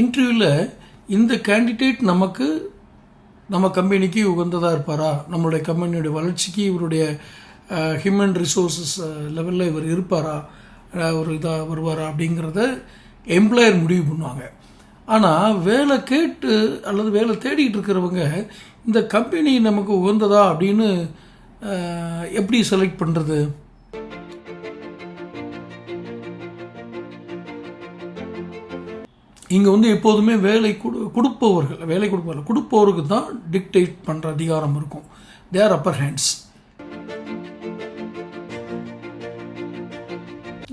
இன்டர்வியூவில் இந்த கேண்டிடேட் நமக்கு நம்ம கம்பெனிக்கு உகந்ததாக இருப்பாரா? நம்மளுடைய கம்பெனியுடைய வளர்ச்சிக்கு இவருடைய ஹியூமன் ரிசோர்ஸஸ் லெவலில் இவர் இருப்பாரா? ஒரு இதாக வருவாரா அப்படிங்கிறத எம்ப்ளாயர் முடிவு பண்ணுவாங்க. ஆனால் வேலை கேட்டு அல்லது வேலை தேடிக்கிட்டு இருக்கிறவங்க இந்த கம்பெனி நமக்கு உகந்ததா அப்படின்னு எப்படி செலக்ட் பண்ணுறது இங்கே வந்து எப்போதுமே வேலை கொடு கொடுப்பவர்கள் வேலை கொடுப்பவர்கள் கொடுப்பவருக்கு தான் டிக்டேட் பண்ணுற அதிகாரம் இருக்கும். தேர் அப்பர் ஹேண்ட்ஸ்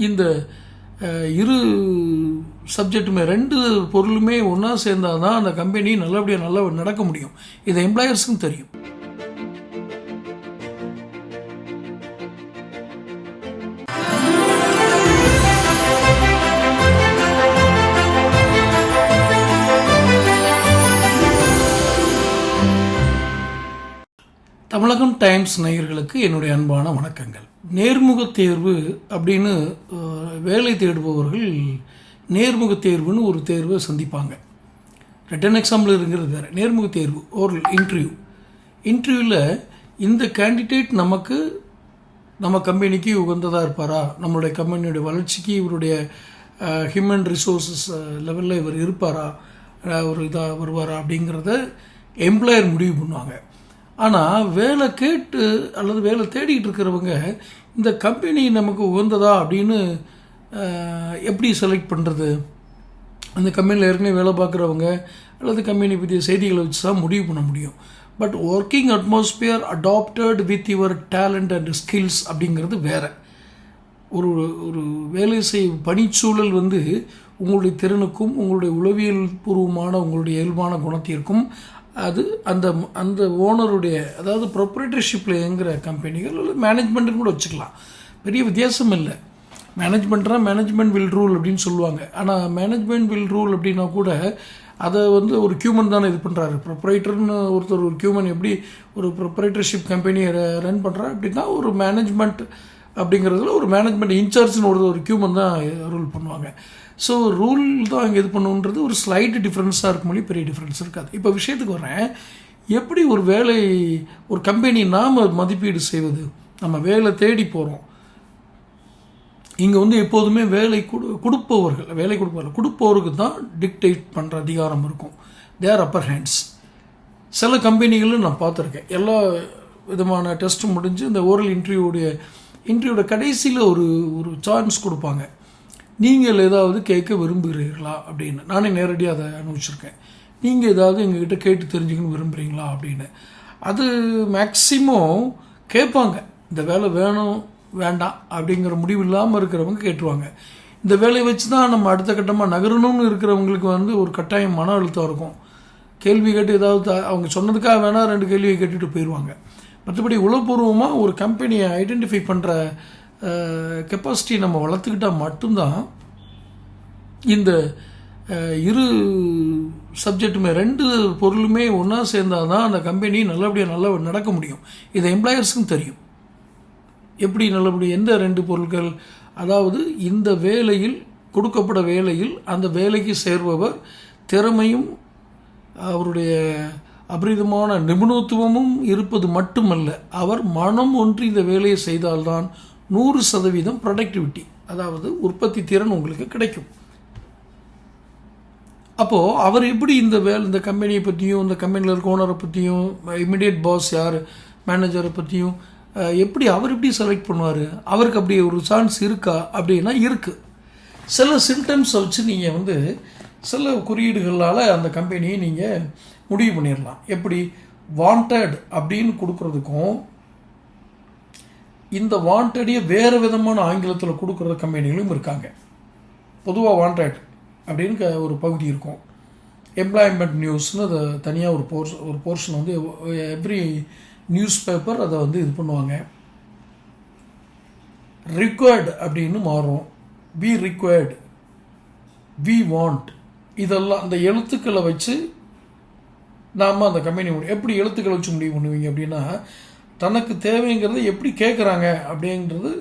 இந்த இரு சப்ஜெக்ட்டுமே ரெண்டு பொருளுமே ஒன்றா சேர்ந்தால் தான் அந்த கம்பெனி நல்லபடியாக நல்லா நடக்க முடியும். இது எம்ப்ளாயர்ஸுக்கும் தெரியும். தமிழகம் டைம்ஸ் நேயர்களுக்கு என்னுடைய அன்பான வணக்கங்கள். நேர்முக தேர்வு அப்படின்னு வேலை தேடுபவர்கள் நேர்முக தேர்வுன்னு ஒரு தேர்வை சந்திப்பாங்க. ரிட்டன் எக்ஸாம்பிள் இருக்கிறது வேறு. நேர்முக தேர்வு ஒரு இன்டர்வியூ இன்டர்வியூவில் இந்த கேண்டிடேட் நமக்கு நம்ம கம்பெனிக்கு உகந்ததாக இருப்பாரா? நம்மளுடைய கம்பெனியுடைய வளர்ச்சிக்கு இவருடைய ஹியூமன் ரிசோர்ஸஸ் லெவலில் இவர் இருப்பாரா? ஒரு இதாக வருவாரா அப்படிங்கிறத எம்ப்ளாயர் முடிவு பண்ணுவாங்க. ஆனால் வேலை கேட்டு அல்லது வேலை தேடிக்கிட்டு இருக்கிறவங்க இந்த கம்பெனி நமக்கு உகந்ததா அப்படின்னு எப்படி செலக்ட் பண்ணுறது அந்த கம்பெனியில் ஏற்கனவே வேலை பார்க்குறவங்க அல்லது கம்பெனி பற்றிய செய்திகளை வச்சு தான் முடிவு பண்ண முடியும். But working atmosphere adapted with your talent and skills அப்படிங்கிறது வேறு. ஒரு ஒரு வேலை செய் பணிச்சூழல் வந்து உங்களுடைய திறனுக்கும் உங்களுடைய உளவியல் பூர்வமான உங்களுடைய இயல்பான குணத்திற்கும் அது அந்த அந்த ஓனருடைய அதாவது ப்ரொப்ரேட்டர்ஷிப்பில் இயங்குகிற கம்பெனிகள் அல்லது மேனேஜ்மெண்ட்டுன்னு கூட வச்சுக்கலாம். பெரிய வித்தியாசம் இல்லை. மேனேஜ்மெண்ட்னா மேனேஜ்மெண்ட் வில் ரூல் அப்படின்னு சொல்லுவாங்க. ஆனால் மேனேஜ்மெண்ட் வில் ரூல் அப்படின்னா கூட அதை வந்து ஒரு கியூமன் தானே இது பண்ணுறாரு ப்ரொப்ரைட்டர்னு ஒருத்தர் ஒரு கியூமன் எப்படி ஒரு ப்ரொப்ரைட்டர்ஷிப் கம்பெனியை ரன் பண்ணுறாரு அப்படின்னா ஒரு மேனேஜ்மெண்ட் அப்படிங்கிறதுல ஒரு மேனேஜ்மெண்ட் இன்சார்ஜ்னு ஒரு ஒரு கியூமன் தான் ரூல் பண்ணுவாங்க. ஸோ ரூல் தான் இங்கே இது பண்ணுன்றது ஒரு ஸ்லைட் டிஃப்ரென்ஸாக இருக்கும் மொழி பெரிய டிஃப்ரென்ஸ் இருக்காது. இப்போ விஷயத்துக்கு வரேன் எப்படி ஒரு வேலை ஒரு கம்பெனி நாம் மதிப்பீடு செய்வது? நம்ம வேலை தேடி போகிறோம் இங்கே வந்து எப்போதுமே வேலை கொடு கொடுப்பவர்கள் வேலை கொடுப்பவர்கள் கொடுப்பவருக்கு தான் டிக்டேட் பண்ணுற அதிகாரம் இருக்கும். தேர் அப்பர் ஹேண்ட்ஸ் சில கம்பெனிகளும் நான் பார்த்துருக்கேன். எல்லா விதமான டெஸ்ட்டும் முடிஞ்சு இந்த ஓரல் இன்டர்வியூடைய இன்டர்வியூட கடைசியில் ஒரு ஒரு சான்ஸ் கொடுப்பாங்க. நீங்கள் ஏதாவது கேட்க விரும்புகிறீர்களா அப்படின்னு. நானே நேரடியாக அதை அனுபவிச்சிருக்கேன். நீங்கள் ஏதாவது எங்ககிட்ட கேட்டு தெரிஞ்சுக்கணும் விரும்புகிறீங்களா அப்படின்னு. அது மேக்சிமம் கேட்பாங்க. இந்த வேலை வேணும் வேண்டாம் அப்படிங்கிற முடிவு இல்லாமல் இருக்கிறவங்க கேட்டுருவாங்க. இந்த வேலையை வச்சு தான் நம்ம அடுத்த கட்டமாக நகரணும்னு இருக்கிறவங்களுக்கு வந்து ஒரு கட்டாயம் மன அழுத்தம் இருக்கும். கேள்வி கேட்டு ஏதாவது அவங்க சொன்னதுக்காக வேணால் ரெண்டு கேள்வியை கேட்டுட்டு போயிடுவாங்க மற்றபடி உளப்பூர்வமாக ஒரு கம்பெனியை ஐடென்டிஃபை பண்ணுற கெப்பாசிட்டி நம்ம வளர்த்துக்கிட்டால் மட்டும்தான் இந்த இரு சப்ஜெக்ட்டுமே ரெண்டு பொருளுமே ஒன்றா சேர்ந்தால் தான் அந்த கம்பெனி நல்லபடியாக நல்லா நடக்க முடியும். இது எம்ப்ளாயர்ஸுக்கும் தெரியும். எப்படி நல்லபடி எந்த ரெண்டு பொருட்கள் அதாவது இந்த வேலையில் கொடுக்கப்பட வேலையில் அந்த வேலைக்கு சேர்பவர் திறமையும் அவருடைய அபரிதமான நிபுணத்துவமும் இருப்பது மட்டுமல்ல அவர் மனம் ஒன்றி இந்த வேலையை செய்தால்தான் நூறு சதவீதம் ப்ரொடக்டிவிட்டி அதாவது உற்பத்தி திறன் உங்களுக்கு கிடைக்கும். அப்போது அவர் எப்படி இந்த வேலை இந்த கம்பெனியை பற்றியும் இந்த கம்பெனியில் இருக்க ஓனரை பற்றியும் இமிடியேட் பாஸ் யார் மேனேஜரை பற்றியும் எப்படி அவர் எப்படி செலக்ட் பண்ணுவார்? அவருக்கு அப்படி ஒரு சான்ஸ் இருக்கா? அப்படின்னா இருக்குது சில சிம்டம்ஸை வச்சு நீங்கள் வந்து சில குறியீடுகளால் அந்த கம்பெனியை நீங்கள் முடிவு பண்ணிடலாம் எப்படி? வாண்டட் அப்படின்னு கொடுக்குறதுக்கும் இந்த வாண்டடியை வேறு விதமான ஆங்கிலத்தில் கொடுக்குற கம்பெனிகளும் இருக்காங்க. பொதுவாக வாண்டட் அப்படின்னு க- ஒரு பகுதி இருக்கும். எம்ப்ளாய்மெண்ட் நியூஸ்னு அதை தனியாக ஒரு போர்ஸ் ஒரு போர்ஷன் வந்து எவ்ரி நியூஸ் பேப்பர் அதை வந்து இது பண்ணுவாங்க. ரிக்வயர்டு அப்படின்னு மாறும். வி ரிக்வயர்டு வி வாண்ட் இதெல்லாம் அந்த எழுத்துக்களை வச்சு நாம் அந்த கம்பெனி எப்படி எழுத்துக்களை வச்சு முடிவு பண்ணுவீங்க அப்படின்னா தனக்கு தேவைங்கிறது எப்படி கேட்குறாங்க அப்படின்றது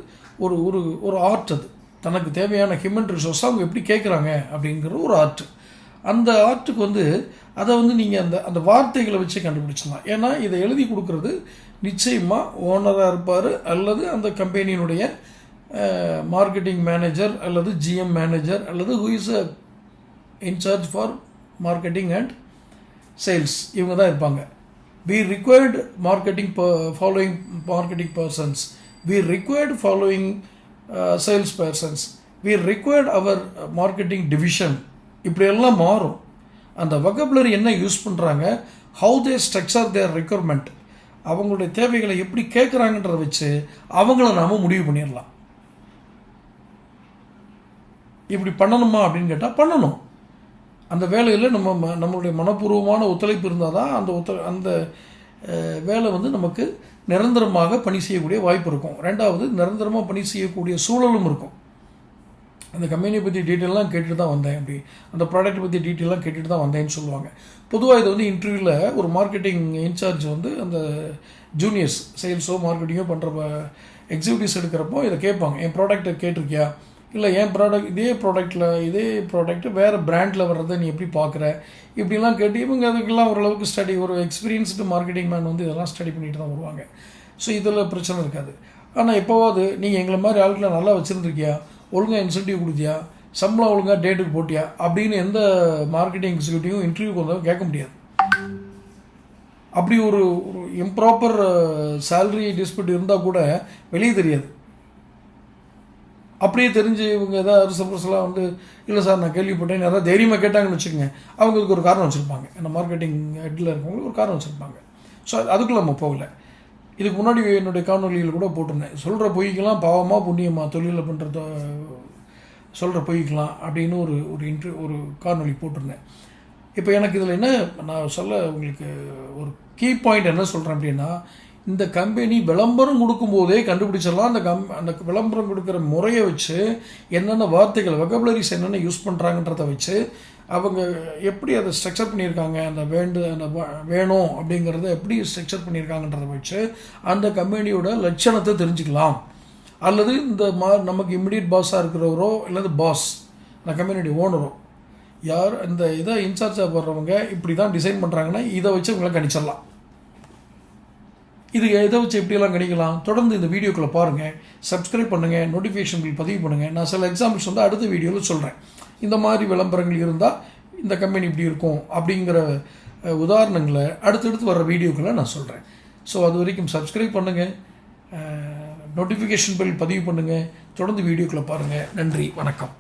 ஒரு ஒரு ஒரு ஆர்ட் அது. தனக்கு தேவையான ஹியூமன் ரிசோர்ஸை அவங்க எப்படி கேட்குறாங்க அப்படிங்கிறது ஒரு ஆர்ட். அந்த ஆர்ட்டுக்கு வந்து அதை வந்து நீங்கள் அந்த அந்த வார்த்தைகளை வச்சு கண்டுபிடிச்சிடலாம். ஏன்னா இதை எழுதி கொடுக்கறது நிச்சயமாக ஓனராக இருப்பார் அல்லது அந்த கம்பெனியினுடைய மார்க்கெட்டிங் மேனேஜர் அல்லது ஜிஎம் மேனேஜர் அல்லது who is a in-charge for marketing and sales இவங்க தான் இருப்பாங்க. We required marketing following marketing persons we required following sales persons we required our marketing division இப்படியெல்லாம் மாறும். அந்த வகபுலரி என்ன யூஸ் பண்ணுறாங்க how they structure their requirement அவங்களுடைய தேவைகளை எப்படி கேட்குறாங்கன்றத வச்சு அவங்கள நாம் முடிவு பண்ணிடலாம். இப்படி பண்ணணுமா அப்படின்னு கேட்டால் பண்ணணும். அந்த வேலையில் நம்ம ம- நம்மளுடைய மனப்பூர்வமான ஒத்துழைப்பு இருந்தால் தான் அந்த ஒத்த அந்த வேலை வந்து நமக்கு நிரந்தரமாக பணி செய்யக்கூடிய வாய்ப்பு இருக்கும். ரெண்டாவது நிரந்தரமாக பணி செய்யக்கூடிய சூழலும் இருக்கும். அந்த கம்பெனியை பற்றி டீட்டெயிலாம் கேட்டுட்டு தான் வந்தேன். அப்படி அந்த ப்ராடக்ட் பற்றி டீட்டெயிலாக கேட்டுட்டு தான் வந்தேன்னு சொல்லுவாங்க. பொதுவாக இது வந்து இன்டர்வியூவில் ஒரு மார்க்கெட்டிங் இன்சார்ஜ் வந்து அந்த ஜூனியர்ஸ் சேல்ஸோ மார்க்கெட்டிங்கோ பண்ணுற எக்ஸிக்யூட்டிவ்ஸ் எடுக்கிறப்போ இதை கேட்பாங்க. என் ப்ராடக்ட்டை கேட்டிருக்கியா? இல்லை என் ப்ராடக்ட் இதே ப்ராடக்ட்டில் இதே ப்ராடக்ட்டு வேறு பிராண்டில் வர்றதை நீ எப்படி பார்க்குற இப்படிலாம் கேட்டு இவங்க அதுக்கெல்லாம் ஓரளவுக்கு ஸ்டடி ஒரு எக்ஸ்பீரியன்ஸ்டு மார்க்கெட்டிங் மேன் வந்து இதெல்லாம் ஸ்டடி பண்ணிட்டு தான் வருவாங்க. ஸோ இதில் பிரச்சனை இருக்காது. ஆனால் எப்போவாவது நீங்கள் எங்களை மாதிரி ஆட்களை நல்லா வச்சுருந்துருக்கியா? ஒழுங்காக இன்சென்டிவ் கொடுத்தியா? சம்பளம் ஒழுங்காக டேட்டுக்கு போட்டியா? அப்படின்னு எந்த மார்க்கெட்டிங் எக்ஸிக்யூட்டிவும் இன்டர்வியூக்கு வந்தாலும் கேட்க முடியாது. அப்படி ஒரு ஒரு இம்ப்ராப்பர் சேலரி டிஸ்பியூட் இருந்தால் கூட வெளியே தெரியாது. அப்படியே தெரிஞ்சு இவங்க ஏதாவது அரசு வந்து இல்லை சார் நான் கேள்விப்பட்டேன். யாராவது தைரியமாக கேட்டாங்கன்னு வச்சுக்கோங்க. அவங்களுக்கு ஒரு காரணம் வச்சுருப்பாங்க. இந்த மார்க்கெட்டிங் ஹெட்டில் இருக்கவங்களுக்கு ஒரு காரணம் வச்சுருப்பாங்க. ஸோ அதுக்குள்ள நம்ம போகல. இதுக்கு முன்னாடி என்னுடைய காணொலியில் கூட போட்டிருந்தேன். சொல்கிற பொய்க்கெல்லாம் பாவமாக புண்ணியமாக தொழிலில் பண்ணுறத சொல்கிற பொய்க்கலாம் அப்படின்னு ஒரு ஒரு இன்ட்ரி ஒரு காணொலி போட்டிருந்தேன். இப்போ எனக்கு இதில் என்ன நான் சொல்ல உங்களுக்கு ஒரு கீ பாயிண்ட் என்ன சொல்கிறேன் அப்படின்னா இந்த கம்பெனி விளம்பரம் கொடுக்கும்போதே கண்டுபிடிச்சிடலாம். அந்த கம் அந்த விளம்பரம் கொடுக்குற முறையை வச்சு என்னென்ன வார்த்தைகள் வெகபுலரிஸ் என்னென்ன யூஸ் பண்ணுறாங்கன்றத வச்சு அவங்க எப்படி அதை ஸ்ட்ரக்சர் பண்ணியிருக்காங்க அந்த வேண்டு அந்த வ- வேணும் அப்படிங்கிறத எப்படி ஸ்ட்ரக்சர் பண்ணியிருக்காங்கன்றத வச்சு அந்த கம்பெனியோட லட்சணத்தை தெரிஞ்சுக்கலாம். அல்லது இந்த மா நமக்கு இமிடியட் பாஸாக இருக்கிறவரோ அல்லது பாஸ் அந்த கம்பெனியுடைய ஓனரோ யார் இந்த இதை இன்சார்ஜாக போடுறவங்க இப்படி தான் டிசைன் பண்ணுறாங்கன்னா இதை வச்சு உங்களை கணிச்சிடலாம். இது எதை வச்சு எப்படியெல்லாம் கணிக்கலாம் தொடர்ந்து இந்த வீடியோக்களை பாருங்கள் சப்ஸ்கிரைப் பண்ணுங்கள் நோட்டிஃபிகேஷன் பில் பதிவு பண்ணுங்கள் நான் சில எக்ஸாம்பிள்ஸ் வந்து அடுத்த வீடியோவில் சொல்கிறேன் இந்த மாதிரி விளம்பரங்கள் இருந்தால் இந்த கம்பெனி இப்படி இருக்கும் அப்படிங்கிற உதாரணங்களை அடுத்தடுத்து வர வீடியோக்களை நான் சொல்கிறேன் ஸோ அது வரைக்கும் சப்ஸ்கிரைப் பண்ணுங்கள் நோட்டிஃபிகேஷன் பில் பதிவு பண்ணுங்கள் தொடர்ந்து வீடியோக்களை பாருங்கள் நன்றி வணக்கம்.